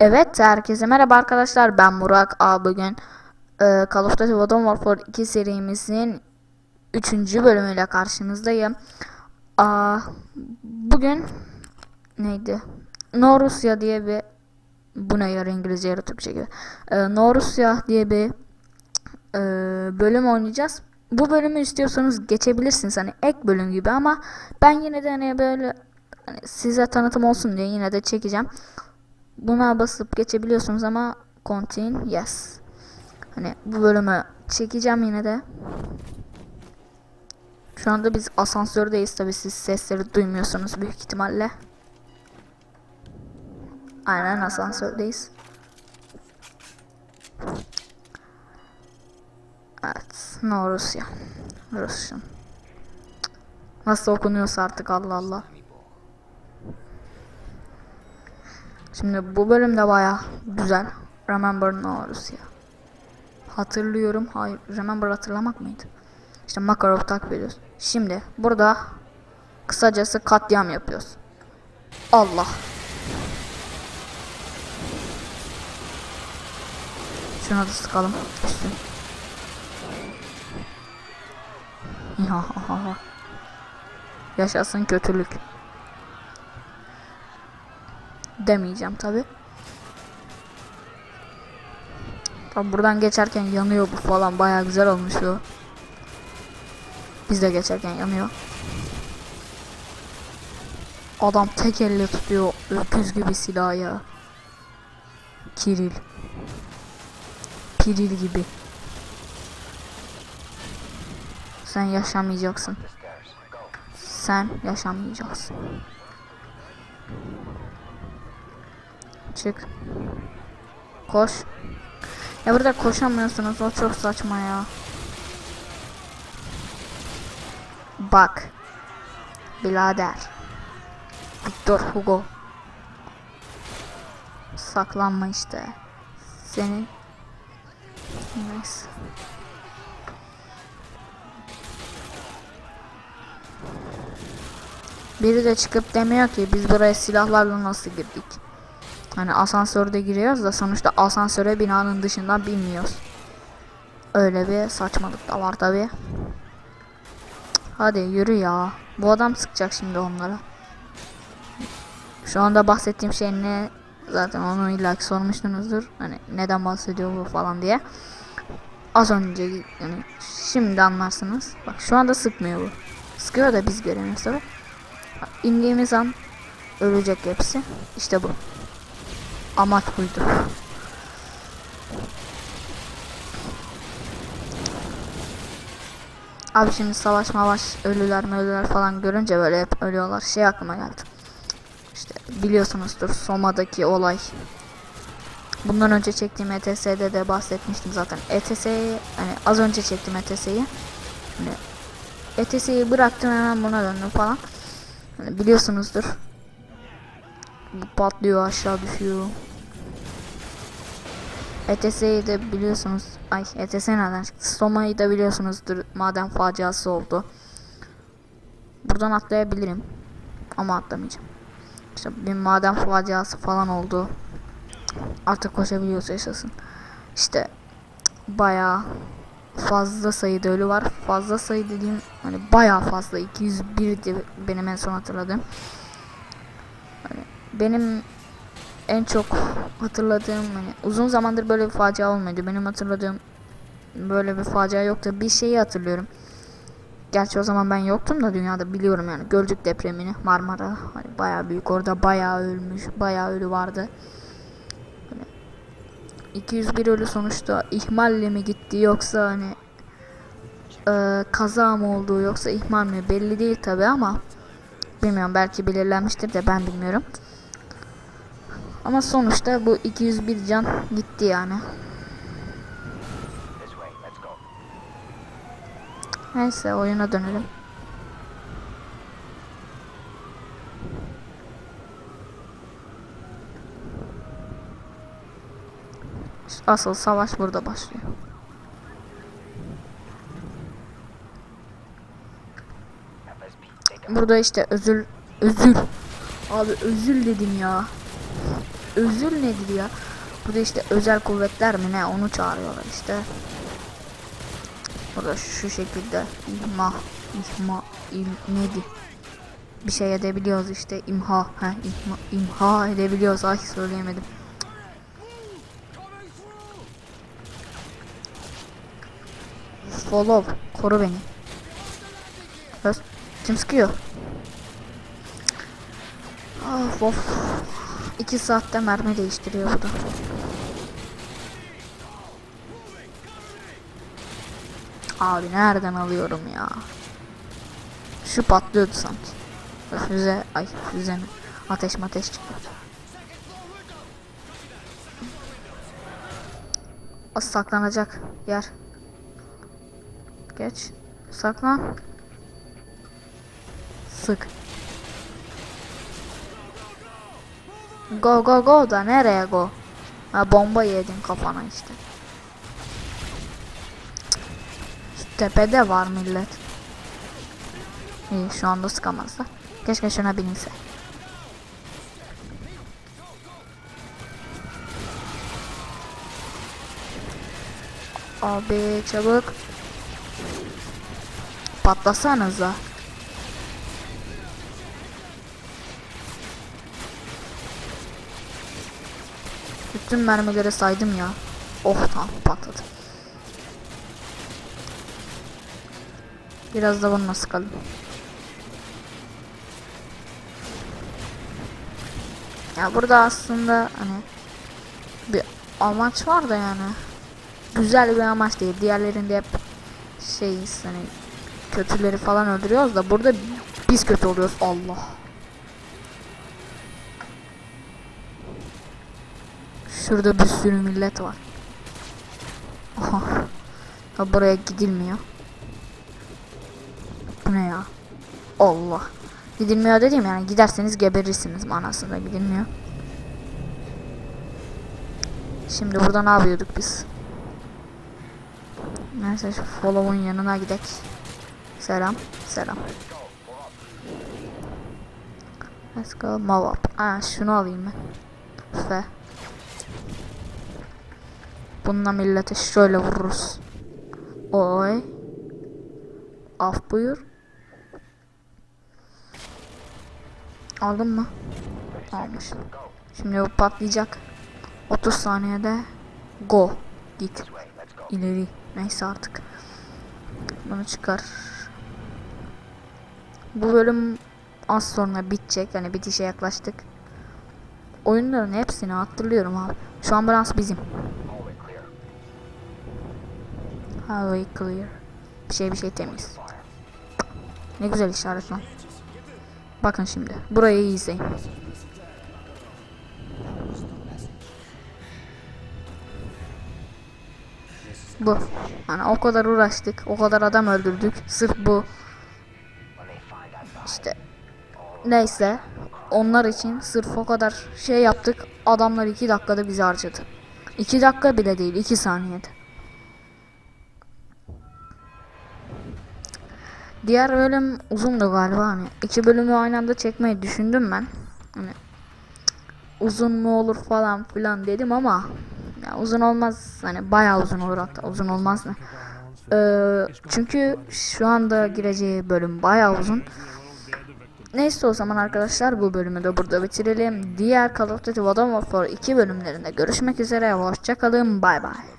Evet herkese merhaba arkadaşlar ben Murak A bugün e, Call of Duty Modern Warfare 2 serimizin 3. bölümüyle karşınızdayım. Aa, bugün neydi? No Rusya diye bir bu ne yarı İngilizce yarı Türkçe gibi. E, no Rusya diye bir e, bölüm oynayacağız. Bu bölümü istiyorsanız geçebilirsiniz hani ek bölüm gibi ama ben yine de hani böyle hani size tanıtım olsun diye yine de çekeceğim. Buna basıp geçebiliyorsunuz ama continue yes. Hani bu bölümü çekeceğim yine de. Şu anda biz asansördeyiz tabi siz sesleri duymuyorsunuz büyük ihtimalle. Aynen asansördeyiz. Evet, no Rusya. Russian. Nasıl okunuyorsa artık Allah Allah. Şimdi bu bölümde baya güzel. Remember no Rusya. Hatırlıyorum. Hayır. Remember hatırlamak mıydı? İşte Makarov takip ediyoruz. Şimdi burada kısacası katliam yapıyoruz. Allah. Şuna da sıkalım. Üstün. Ya. Yaşasın kötülük. Demeyeceğim tabi. Tabi buradan geçerken yanıyor bu falan baya güzel olmuş bu. Biz de geçerken yanıyor. Adam tek elle tutuyor öküz gibi silahı ya. Kiril. Piril gibi. Sen yaşamayacaksın. Sen yaşamayacaksın. Çık. Koş. Ya burada koşamıyorsunuz. O çok saçma ya. Bak. Birader. Victor Hugo. Saklanma işte. Senin. Neyse. Biri de çıkıp demiyor ki biz buraya silahlarla nasıl girdik. Hani asansörde giriyoruz da sonuçta asansöre binanın dışından binmiyoruz. Öyle bir saçmalık da var tabi. Hadi yürü ya. Bu adam sıkacak şimdi onlara. Şu anda bahsettiğim şey ne? Zaten onu illaki sormuştunuzdur. Hani neden bahsediyor bu falan diye. Az önce yani şimdi anlarsınız. Bak şu anda sıkmıyor bu. Sıkıyor da biz göremiyoruz tabi. İndiğimiz an ölecek hepsi. İşte bu. Amaç buydu. Abi şimdi savaş mavaş ölüler ölüler falan görünce böyle hep ölüyorlar. Şey aklıma geldi. İşte biliyorsunuzdur Soma'daki olay. Bundan önce çektiğim ETS'de de bahsetmiştim zaten. ETS'yi hani az önce çektim ETS'yi. Hani ETS'yi bıraktım hemen buna döndüm falan. Hani biliyorsunuzdur. Patlıyor aşağı düşüyor. ETS'yi de biliyorsunuz. Ay ETS nereden çıktı? Soma'yı da biliyorsunuzdur. Maden faciası oldu. Buradan atlayabilirim. Ama atlamayacağım. İşte bir maden faciası falan oldu. Artık koşabiliyorsa yaşasın. İşte bayağı fazla sayıda ölü var. Fazla sayı dediğim hani bayağı fazla. 201 di benim en son hatırladığım. Hani benim en çok hatırladığım hani uzun zamandır böyle bir facia olmadı. Benim hatırladığım böyle bir facia yoktu. Bir şeyi hatırlıyorum. Gerçi o zaman ben yoktum da dünyada biliyorum yani Gölcük depremini Marmara hani bayağı büyük orada bayağı ölmüş bayağı ölü vardı. Hani 201 ölü sonuçta ihmalle mi gitti yoksa hani e, kaza mı oldu yoksa ihmal mi belli değil tabi ama bilmiyorum belki belirlenmiştir de ben bilmiyorum. Ama sonuçta bu 201 can gitti yani. Neyse oyuna dönelim. Asıl savaş burada başlıyor. Burada işte özür özür abi özür dedim ya. Özür nedir ya? Burada işte özel kuvvetler mi ne onu çağırıyorlar işte. Burada şu şekilde imha imha im, neydi? Bir şey edebiliyoruz işte imha ha imha, imha edebiliyoruz ay söyleyemedim. Follow koru beni. Öz kim sıkıyor? Of of. İki saatte mermi değiştiriyor bu da. Abi nereden alıyorum ya? Şu patlıyordu sanki. Füze, ay füze mi? Ateş ateş çıkıyordu. O saklanacak yer. Geç. Saklan. Sık. Go go go da nereye go? Ha bomba yedin kafana işte. Şu tepede var millet. İyi şu anda sıkamazlar. Keşke şuna binilse. Abi çabuk. Patlasanıza. Bütün mermileri saydım ya. Oh tamam patladı. Biraz da bununla sıkalım. Ya burada aslında hani bir amaç var da yani güzel bir amaç değil. Diğerlerinde hep şey hani kötüleri falan öldürüyoruz da burada biz kötü oluyoruz. Allah. Şurada bir sürü millet var. Aha. Ha, buraya gidilmiyor. Bu ne ya? Allah. Gidilmiyor dediğim yani giderseniz geberirsiniz manasında gidilmiyor. Şimdi burada ne yapıyorduk biz? Neyse şu follow'un yanına gidek. Selam. Selam. Let's go move up. Aa şunu alayım ben. Fe. Bununla millete şöyle vururuz. Oy. Af buyur. Aldın mı? Almış. Şimdi bu patlayacak. 30 saniyede go. Git. İleri. Neyse artık. Bunu çıkar. Bu bölüm az sonra bitecek. Hani bitişe yaklaştık. Oyunların hepsini hatırlıyorum abi. Şu ambulans bizim. Highway clear. Bir şey bir şey temiz. Ne güzel işaret lan. Bakın şimdi. Burayı iyi izleyin. Bu. Hani o kadar uğraştık. O kadar adam öldürdük. Sırf bu. İşte. Neyse. Onlar için sırf o kadar şey yaptık. Adamlar 2 dakikada bizi harcadı. 2 dakika bile değil. 2 saniyede. Diğer bölüm uzundu galiba hani. iki bölümü aynı anda çekmeyi düşündüm ben. Hani uzun mu olur falan filan dedim ama ya uzun olmaz hani bayağı uzun olur hatta uzun olmaz mı? Ee, çünkü şu anda gireceği bölüm bayağı uzun. Neyse o zaman arkadaşlar bu bölümü de burada bitirelim. Diğer Call of Duty Modern Warfare 2 bölümlerinde görüşmek üzere. Hoşçakalın. Bay bay.